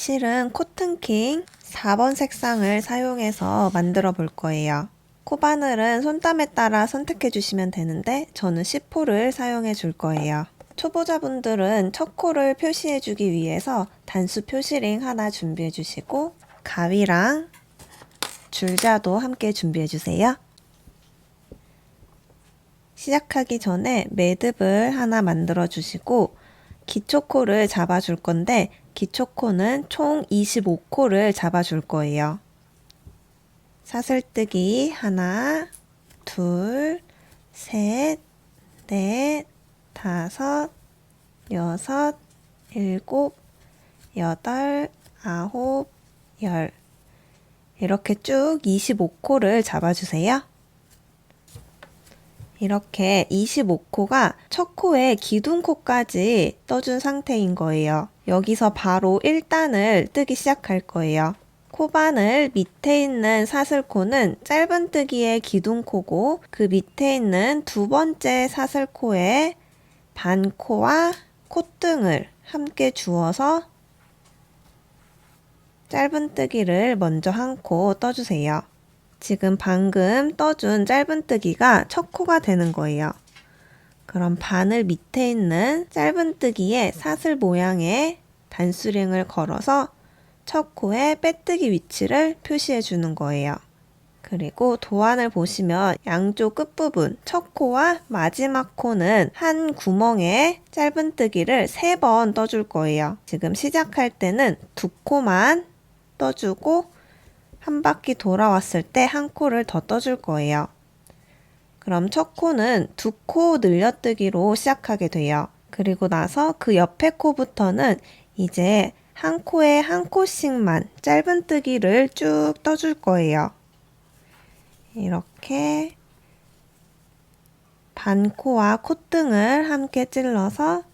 실은 코튼킹 4번 색상을 사용해서 만들어 볼 거예요. 코바늘은 손땀에 따라 선택해 주시면 되는데 저는 10호를 사용해 줄 거예요. 초보자분들은 첫 코를 표시해 주기 위해서 단수 표시링 하나 준비해 주시고 가위랑 줄자도 함께 준비해 주세요. 시작하기 전에 매듭을 하나 만들어 주시고 기초코를 잡아 줄 건데 기초코는 총 25코를 잡아 줄 거예요. 사슬뜨기 하나, 둘, 셋, 넷, 다섯, 여섯, 일곱, 여덟, 아홉, 열. 이렇게 쭉 25코를 잡아주세요. 이렇게 25코가 첫 코에 기둥코까지 떠준 상태인 거예요. 여기서 바로 1단을 뜨기 시작할 거예요. 코바늘 밑에 있는 사슬코는 짧은뜨기의 기둥코고 그 밑에 있는 두 번째 사슬코에 반코와 콧등을 함께 주어서 짧은뜨기를 먼저 한 코 떠주세요. 지금 방금 떠준 짧은뜨기가 첫 코가 되는 거예요. 그럼 바늘 밑에 있는 짧은뜨기에 사슬 모양의 단수링을 걸어서 첫 코의 빼뜨기 위치를 표시해 주는 거예요. 그리고 도안을 보시면 양쪽 끝부분 첫 코와 마지막 코는 한 구멍에 짧은뜨기를 세번 떠줄 거예요. 지금 시작할 때는 두 코만 떠주고 한 바퀴 돌아왔을 때 한 코를 더 떠줄 거예요. 그럼 첫 코는 두 코 늘려뜨기로 시작하게 돼요. 그리고 나서 그 옆에 코부터는 이제 한 코에 한 코씩만 짧은뜨기를 쭉 떠줄 거예요. 이렇게 반코와 콧등을 함께 찔러서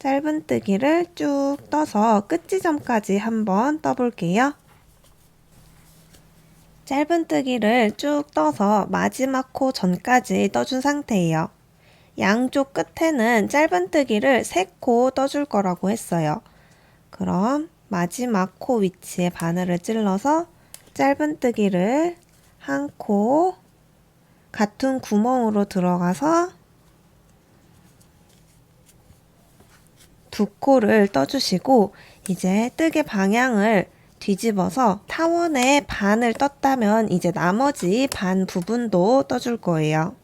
짧은뜨기를 쭉 떠서 끝지점까지 한번 떠볼게요. 짧은뜨기를 쭉 떠서 마지막 코 전까지 떠준 상태예요. 양쪽 끝에는 짧은뜨기를 3코 떠줄 거라고 했어요. 그럼 마지막 코 위치에 바늘을 찔러서 짧은뜨기를 한 코 같은 구멍으로 들어가서 두 코를 떠주시고 이제 뜨개 방향을 뒤집어서 타원의 반을 떴다면 이제 나머지 반 부분도 떠줄 거예요.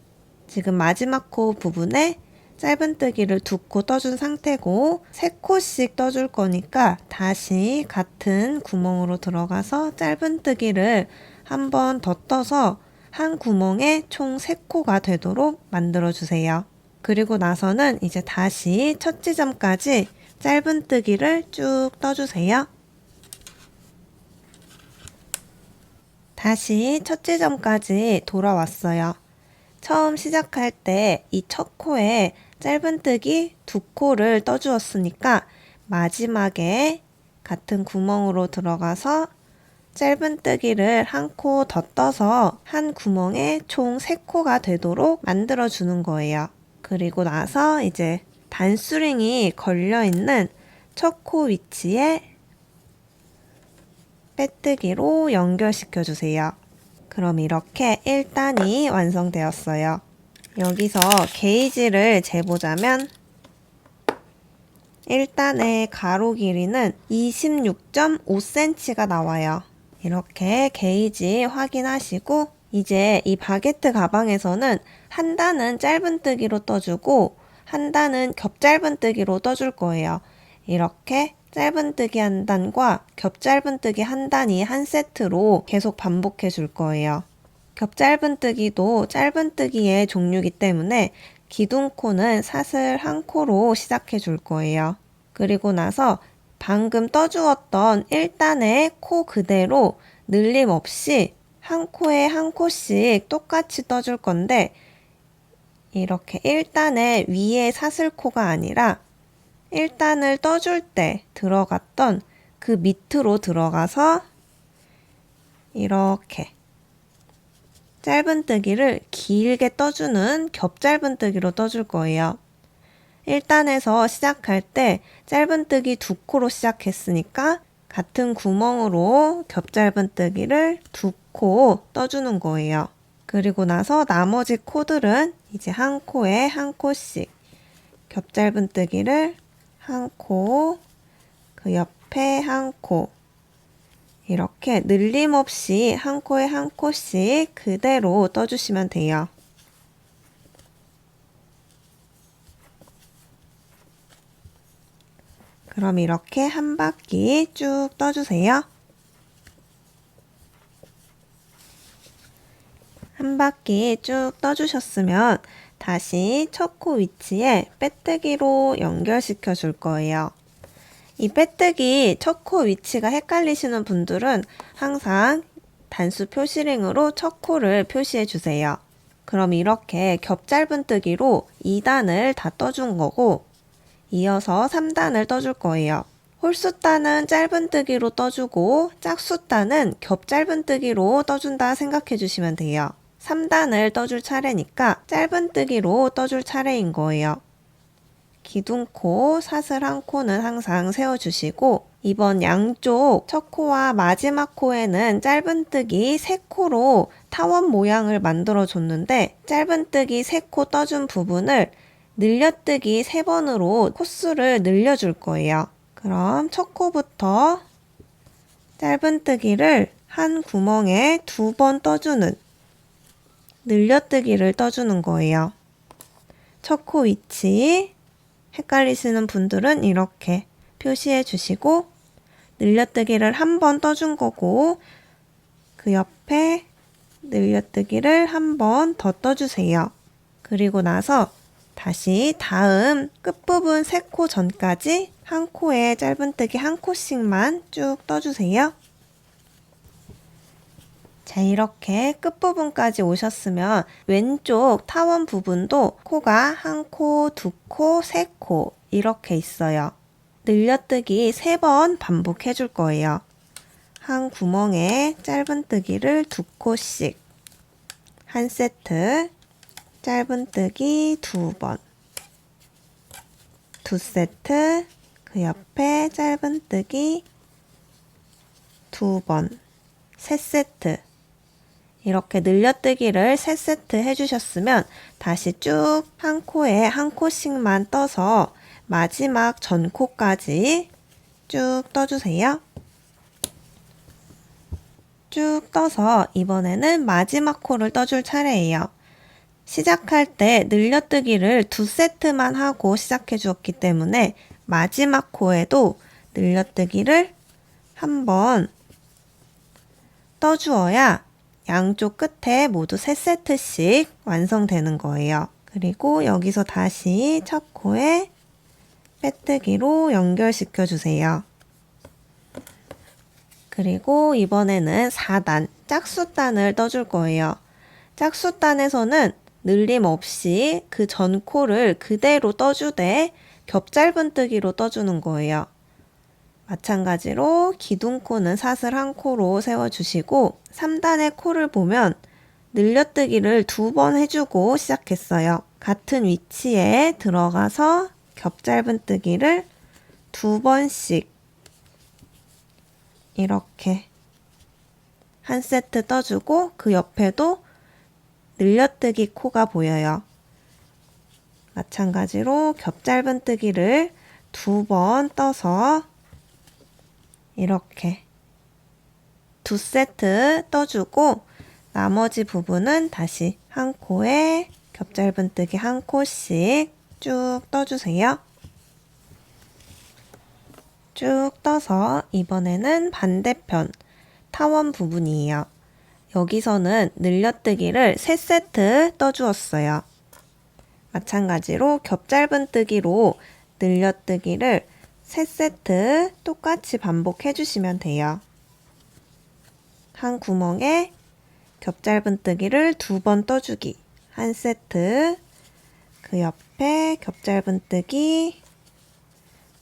지금 마지막 코 부분에 짧은뜨기를 두 코 떠준 상태고 세 코씩 떠줄 거니까 다시 같은 구멍으로 들어가서 짧은뜨기를 한 번 더 떠서 한 구멍에 총 세 코가 되도록 만들어 주세요. 그리고 나서는 이제 다시 첫 지점까지 짧은뜨기를 쭉 떠주세요. 다시 첫 지점까지 돌아왔어요. 처음 시작할 때 이 첫 코에 짧은뜨기 두 코를 떠주었으니까 마지막에 같은 구멍으로 들어가서 짧은뜨기를 한 코 더 떠서 한 구멍에 총 세 코가 되도록 만들어 주는 거예요. 그리고 나서 이제 단수링이 걸려 있는 첫 코 위치에 빼뜨기로 연결시켜 주세요. 그럼 이렇게 1단이 완성되었어요. 여기서 게이지를 재보자면 1단의 가로 길이는 26.5cm가 나와요. 이렇게 게이지 확인하시고 이제 이 바게트 가방에서는 한 단은 짧은뜨기로 떠주고 한 단은 겹 짧은뜨기로 떠줄 거예요. 이렇게 짧은뜨기 한 단과 겹짧은뜨기 한 단이 한 세트로 계속 반복해 줄 거예요. 겹짧은뜨기도 짧은뜨기의 종류이기 때문에 기둥코는 사슬 한 코로 시작해 줄 거예요. 그리고 나서 방금 떠주었던 1단의 코 그대로 늘림 없이 한 코에 한 코씩 똑같이 떠줄 건데 이렇게 1단의 위에 사슬코가 아니라 1단을 떠줄 때 들어갔던 그 밑으로 들어가서 이렇게 짧은뜨기를 길게 떠주는 겹짧은뜨기로 떠줄 거예요. 1단에서 시작할 때 짧은뜨기 두 코로 시작했으니까 같은 구멍으로 겹짧은뜨기를 두 코 떠주는 거예요. 그리고 나서 나머지 코들은 이제 한 코에 한 코씩 겹짧은뜨기를 한 코, 그 옆에 한 코, 이렇게 늘림없이 한 코에 한 코씩 그대로 떠주시면 돼요. 그럼 이렇게 한 바퀴 쭉 떠주세요. 한 바퀴 쭉 떠주셨으면 다시 첫 코 위치에 빼뜨기로 연결시켜 줄 거예요. 이 빼뜨기 첫 코 위치가 헷갈리시는 분들은 항상 단수 표시링으로 첫 코를 표시해 주세요. 그럼 이렇게 겹짧은뜨기로 2단을 다 떠준 거고 이어서 3단을 떠줄 거예요. 홀수단은 짧은뜨기로 떠주고 짝수단은 겹짧은뜨기로 떠준다 생각해 주시면 돼요. 3단을 떠줄 차례니까 짧은뜨기로 떠줄 차례인 거예요. 기둥코, 사슬 한 코는 항상 세워주시고 이번 양쪽 첫 코와 마지막 코에는 짧은뜨기 3코로 타원 모양을 만들어 줬는데 짧은뜨기 3코 떠준 부분을 늘려뜨기 3번으로 코수를 늘려줄 거예요. 그럼 첫 코부터 짧은뜨기를 한 구멍에 두 번 떠주는 늘려뜨기를 떠주는 거예요. 첫 코 위치 헷갈리시는 분들은 이렇게 표시해 주시고 늘려뜨기를 한 번 떠준 거고 그 옆에 늘려뜨기를 한 번 더 떠주세요. 그리고 나서 다시 다음 끝부분 세코 전까지 한 코에 짧은뜨기 한 코씩만 쭉 떠주세요. 자, 이렇게 끝부분까지 오셨으면 왼쪽 타원 부분도 코가 한 코, 두 코, 세 코 이렇게 있어요. 늘려뜨기 세 번 반복해 줄 거예요. 한 구멍에 짧은뜨기를 두 코씩 한 세트 짧은뜨기 두 번, 두 세트 그 옆에 짧은뜨기 두 번, 세 세트 이렇게 늘려뜨기를 3세트 해주셨으면 다시 쭉 한 코에 한 코씩만 떠서 마지막 전 코까지 쭉 떠주세요. 쭉 떠서 이번에는 마지막 코를 떠줄 차례예요. 시작할 때 늘려뜨기를 두 세트만 하고 시작해 주었기 때문에 마지막 코에도 늘려뜨기를 한번 떠주어야 양쪽 끝에 모두 3세트씩 완성되는 거예요. 그리고 여기서 다시 첫 코에 빼뜨기로 연결시켜 주세요. 그리고 이번에는 4단, 짝수단을 떠줄 거예요. 짝수단에서는 늘림 없이 그 전 코를 그대로 떠주되 겹짧은뜨기로 떠주는 거예요. 마찬가지로 기둥코는 사슬 한 코로 세워주시고 3단의 코를 보면 늘려뜨기를 두 번 해주고 시작했어요. 같은 위치에 들어가서 겹짧은뜨기를 두 번씩 이렇게 한 세트 떠주고 그 옆에도 늘려뜨기 코가 보여요. 마찬가지로 겹짧은뜨기를 두 번 떠서 이렇게 두 세트 떠주고 나머지 부분은 다시 한 코에 겹짧은뜨기 한 코씩 쭉 떠주세요. 쭉 떠서 이번에는 반대편 타원 부분이에요. 여기서는 늘려뜨기를 3세트 떠주었어요. 마찬가지로 겹짧은뜨기로 늘려뜨기를 3세트 똑같이 반복해 주시면 돼요. 한 구멍에 겹짧은뜨기를 두 번 떠주기 한 세트 그 옆에 겹짧은뜨기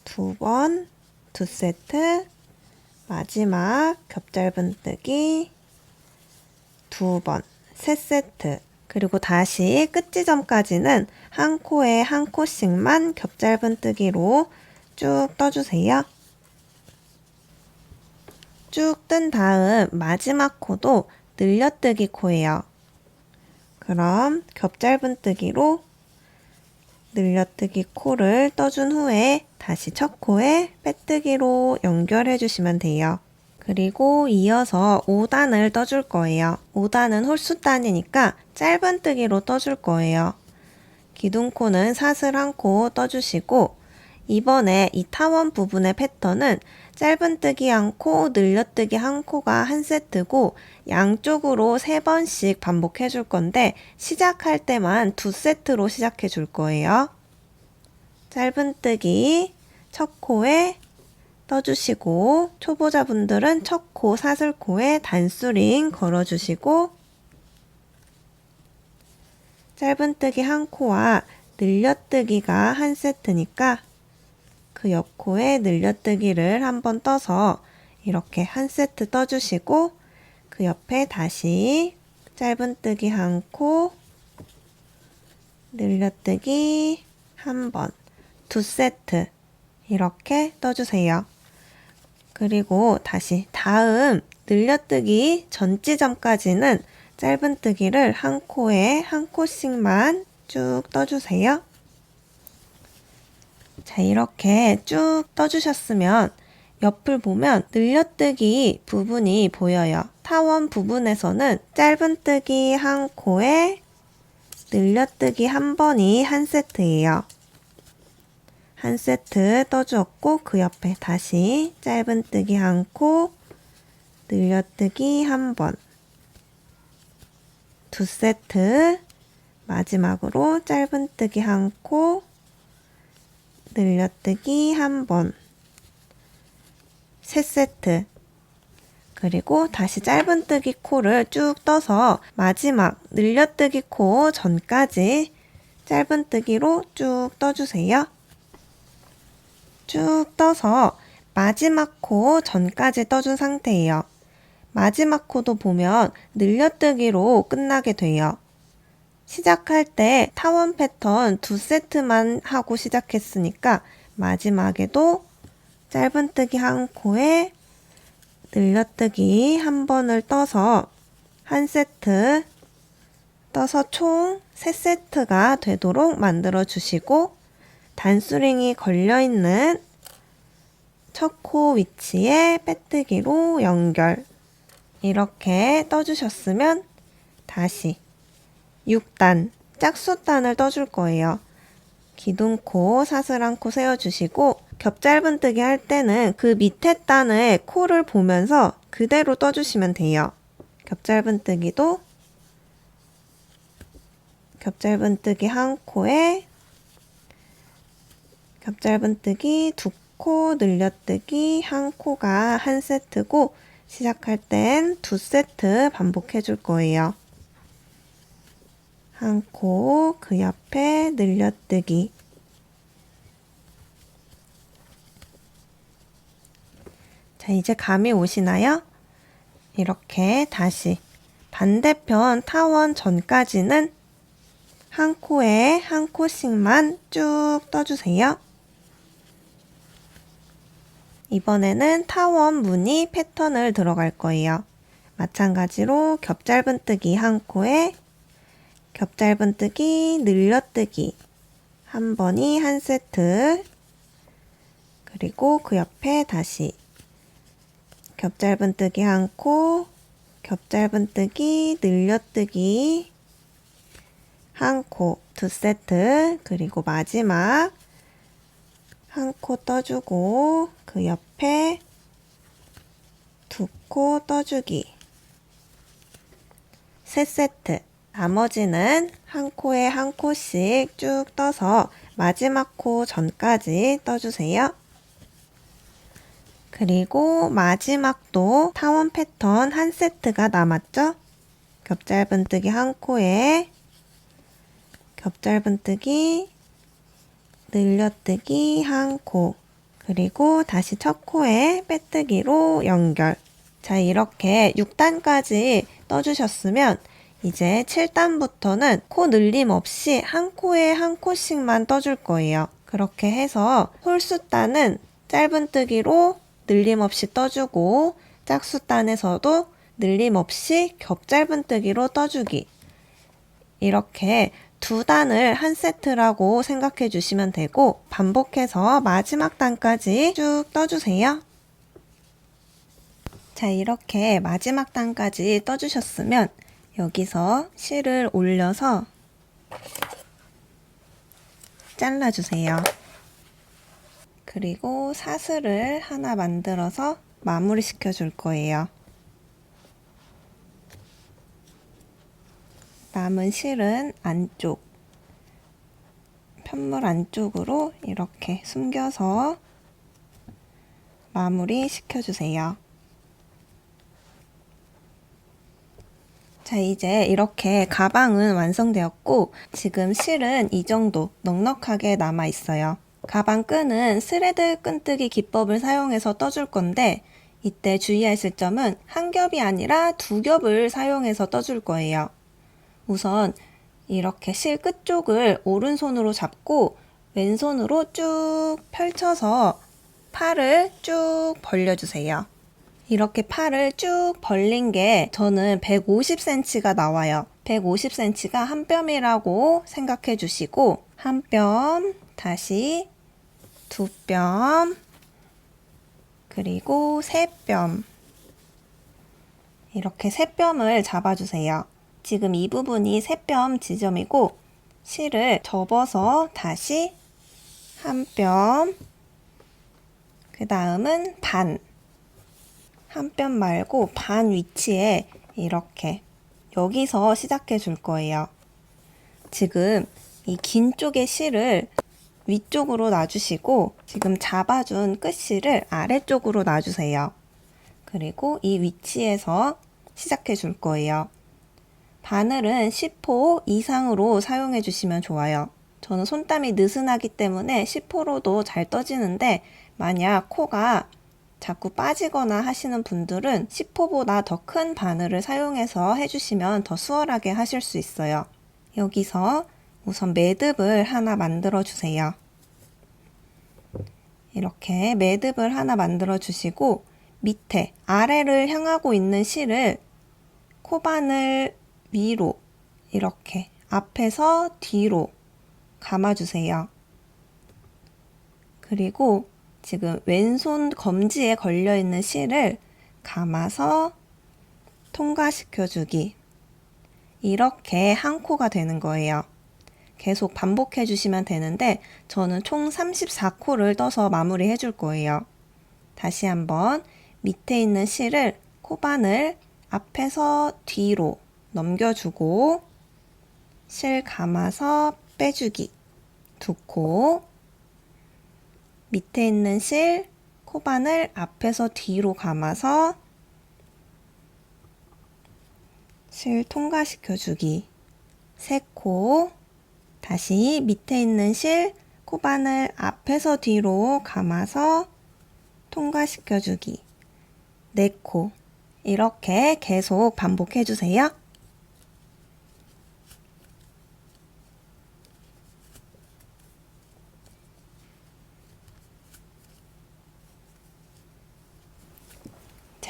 두 번, 두 세트 마지막 겹짧은뜨기 두 번, 세 세트 그리고 다시 끝 지점까지는 한 코에 한 코씩만 겹짧은뜨기로 쭉 떠주세요. 쭉 뜬 다음 마지막 코도 늘려뜨기 코예요. 그럼 겹짧은뜨기로 늘려뜨기 코를 떠준 후에 다시 첫 코에 빼뜨기로 연결해 주시면 돼요. 그리고 이어서 5단을 떠줄 거예요. 5단은 홀수단이니까 짧은뜨기로 떠줄 거예요. 기둥코는 사슬 한 코 떠주시고 이번에 이 타원 부분의 패턴은 짧은뜨기 한 코, 늘려뜨기 한 코가 한 세트고 양쪽으로 세 번씩 반복해 줄 건데 시작할 때만 두 세트로 시작해 줄 거예요. 짧은뜨기 첫 코에 떠주시고 초보자분들은 첫 코 사슬코에 단수링 걸어주시고 짧은뜨기 한 코와 늘려뜨기가 한 세트니까 그 옆코에 늘려뜨기를 한번 떠서 이렇게 한 세트 떠주시고 그 옆에 다시 짧은뜨기 한 코, 늘려뜨기 한 번, 두 세트 이렇게 떠주세요. 그리고 다시 다음 늘려뜨기 전 지점까지는 짧은뜨기를 한 코에 한 코씩만 쭉 떠주세요. 자, 이렇게 쭉 떠주셨으면 옆을 보면 늘려뜨기 부분이 보여요. 타원 부분에서는 짧은뜨기 한 코에 늘려뜨기 한 번이 한 세트예요. 한 세트 떠주었고 그 옆에 다시 짧은뜨기 한 코, 늘려뜨기 한 번, 두 세트, 마지막으로 짧은뜨기 한 코, 늘려뜨기 한 번, 세 세트, 그리고 다시 짧은뜨기 코를 쭉 떠서 마지막 늘려뜨기 코 전까지 짧은뜨기로 쭉 떠주세요. 쭉 떠서 마지막 코 전까지 떠준 상태예요. 마지막 코도 보면 늘려뜨기로 끝나게 돼요. 시작할 때 타원 패턴 두 세트만 하고 시작했으니까 마지막에도 짧은뜨기 한 코에 늘려뜨기 한 번을 떠서 한 세트 떠서 총세 세트가 되도록 만들어 주시고 단수링이 걸려 있는 첫 코 위치에 빼뜨기로 연결. 이렇게 떠주셨으면 다시 6단 짝수단을 떠줄 거예요. 기둥코 사슬 한 코 세워주시고 겹짧은뜨기 할 때는 그 밑에 단의 코를 보면서 그대로 떠주시면 돼요. 겹짧은뜨기도 겹짧은뜨기 한 코에 겹짧은뜨기 두 코 늘려뜨기 한 코가 한 세트고 시작할 땐 두 세트 반복해 줄 거예요. 한 코, 그 옆에 늘려뜨기. 자, 이제 감이 오시나요? 이렇게 다시 반대편 타원 전까지는 한 코에 한 코씩만 쭉 떠주세요. 이번에는 타원 무늬 패턴을 들어갈 거예요. 마찬가지로 겹 짧은뜨기 한 코에 겹짧은뜨기 늘려뜨기. 한 번이 한 세트. 그리고 그 옆에 다시. 겹짧은뜨기 한 코, 겹짧은뜨기 늘려뜨기. 한 코, 두 세트. 그리고 마지막. 한 코 떠주고 그 옆에 두 코 떠주기. 세 세트 나머지는 한 코에 한 코씩 쭉 떠서 마지막 코 전까지 떠주세요. 그리고 마지막도 타원 패턴 한 세트가 남았죠? 겹짧은뜨기 한 코에 겹짧은뜨기 늘려뜨기 한 코, 그리고 다시 첫 코에 빼뜨기로 연결. 자, 이렇게 6단까지 떠주셨으면 이제 7단부터는 코 늘림 없이 한 코에 한 코씩만 떠줄 거예요. 그렇게 해서 홀수단은 짧은뜨기로 늘림 없이 떠주고 짝수단에서도 늘림 없이 겹짧은뜨기로 떠주기. 이렇게 두 단을 한 세트라고 생각해 주시면 되고 반복해서 마지막 단까지 쭉 떠주세요. 자, 이렇게 마지막 단까지 떠주셨으면 여기서 실을 올려서 잘라주세요. 그리고 사슬을 하나 만들어서 마무리 시켜줄 거예요. 남은 실은 안쪽, 편물 안쪽으로 이렇게 숨겨서 마무리 시켜주세요. 자, 이제 이렇게 가방은 완성되었고, 지금 실은 이 정도 넉넉하게 남아 있어요. 가방 끈은 스레드 끈뜨기 기법을 사용해서 떠줄 건데, 이때 주의하실 점은 한 겹이 아니라 두 겹을 사용해서 떠줄 거예요. 우선 이렇게 실 끝쪽을 오른손으로 잡고 왼손으로 쭉 펼쳐서 팔을 쭉 벌려주세요. 이렇게 팔을 쭉 벌린 게 저는 150cm가 나와요. 150cm가 한 뼘이라고 생각해 주시고 한 뼘, 다시 두 뼘, 그리고 세 뼘. 이렇게 세 뼘을 잡아주세요. 지금 이 부분이 세 뼘 지점이고 실을 접어서 다시 한 뼘, 그 다음은 반. 한 뼘 말고 반 위치에 이렇게 여기서 시작해 줄 거예요. 지금 이 긴 쪽의 실을 위쪽으로 놔주시고 지금 잡아준 끝실을 아래쪽으로 놔주세요. 그리고 이 위치에서 시작해 줄 거예요. 바늘은 10호 이상으로 사용해 주시면 좋아요. 저는 손땀이 느슨하기 때문에 10호로도 잘 떠지는데 만약 코가 자꾸 빠지거나 하시는 분들은 10호보다 더 큰 바늘을 사용해서 해주시면 더 수월하게 하실 수 있어요. 여기서 우선 매듭을 하나 만들어 주세요. 이렇게 매듭을 하나 만들어 주시고 밑에 아래를 향하고 있는 실을 코바늘 위로 이렇게 앞에서 뒤로 감아주세요. 그리고 지금 왼손 검지에 걸려 있는 실을 감아서 통과시켜 주기. 이렇게 한 코가 되는 거예요. 계속 반복해 주시면 되는데 저는 총 34코를 떠서 마무리 해 줄 거예요. 다시 한번 밑에 있는 실을 코바늘 앞에서 뒤로 넘겨주고 실 감아서 빼주기 두 코 밑에 있는 실 코바늘 앞에서 뒤로 감아서 실 통과시켜주기. 세 코 다시 밑에 있는 실 코바늘 앞에서 뒤로 감아서 통과시켜주기. 네 코. 이렇게 계속 반복해주세요.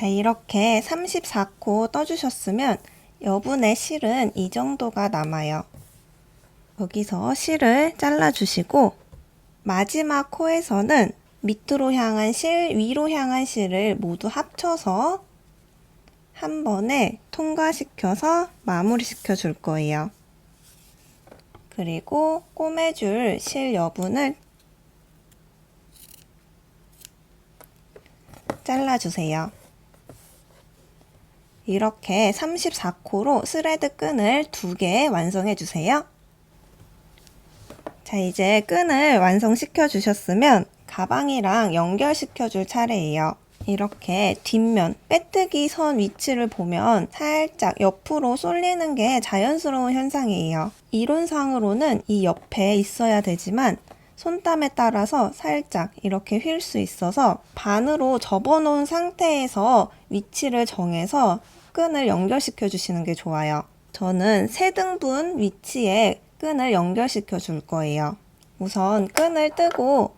자, 이렇게 34코 떠주셨으면 여분의 실은 이 정도가 남아요. 여기서 실을 잘라주시고 마지막 코에서는 밑으로 향한 실, 위로 향한 실을 모두 합쳐서 한 번에 통과시켜서 마무리 시켜 줄 거예요. 그리고 꼬매줄 실 여분을 잘라주세요. 이렇게 34코로 스레드 끈을 두 개 완성해 주세요. 자, 이제 끈을 완성시켜 주셨으면 가방이랑 연결시켜 줄 차례예요. 이렇게 뒷면 빼뜨기 선 위치를 보면 살짝 옆으로 쏠리는 게 자연스러운 현상이에요. 이론상으로는 이 옆에 있어야 되지만 손땀에 따라서 살짝 이렇게 휠 수 있어서 반으로 접어놓은 상태에서 위치를 정해서 끈을 연결시켜 주시는 게 좋아요. 저는 세 등분 위치에 끈을 연결시켜 줄 거예요. 우선 끈을 뜨고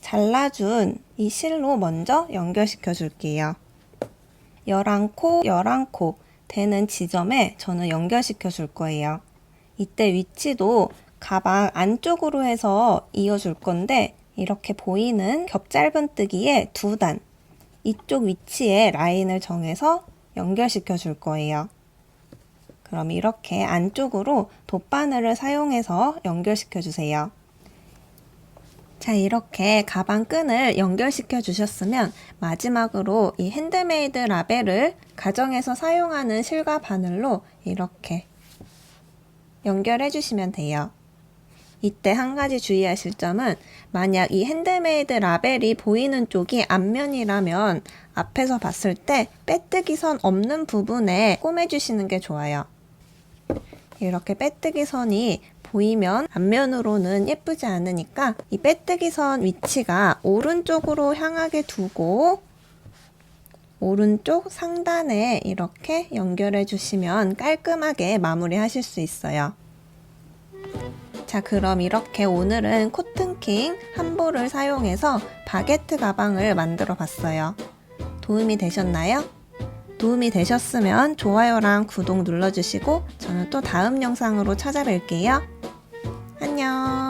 잘라준 이 실로 먼저 연결시켜 줄게요. 11코, 11코 되는 지점에 저는 연결시켜 줄 거예요. 이때 위치도 가방 안쪽으로 해서 이어줄 건데 이렇게 보이는 겹 짧은뜨기에 두 단, 이쪽 위치에 라인을 정해서 연결시켜 줄 거예요. 그럼 이렇게 안쪽으로 돗바늘을 사용해서 연결시켜 주세요. 자, 이렇게 가방 끈을 연결시켜 주셨으면 마지막으로 이 핸드메이드 라벨을 가정에서 사용하는 실과 바늘로 이렇게 연결해 주시면 돼요. 이때 한 가지 주의하실 점은 만약 이 핸드메이드 라벨이 보이는 쪽이 앞면이라면 앞에서 봤을 때 빼뜨기 선 없는 부분에 꿰매주시는 게 좋아요. 이렇게 빼뜨기 선이 보이면 앞면으로는 예쁘지 않으니까 이 빼뜨기 선 위치가 오른쪽으로 향하게 두고 오른쪽 상단에 이렇게 연결해 주시면 깔끔하게 마무리 하실 수 있어요. 자, 그럼 이렇게 오늘은 코튼킹 한 볼을 사용해서 바게트 가방을 만들어 봤어요. 도움이 되셨나요? 도움이 되셨으면 좋아요랑 구독 눌러주시고 저는 또 다음 영상으로 찾아뵐게요. 안녕.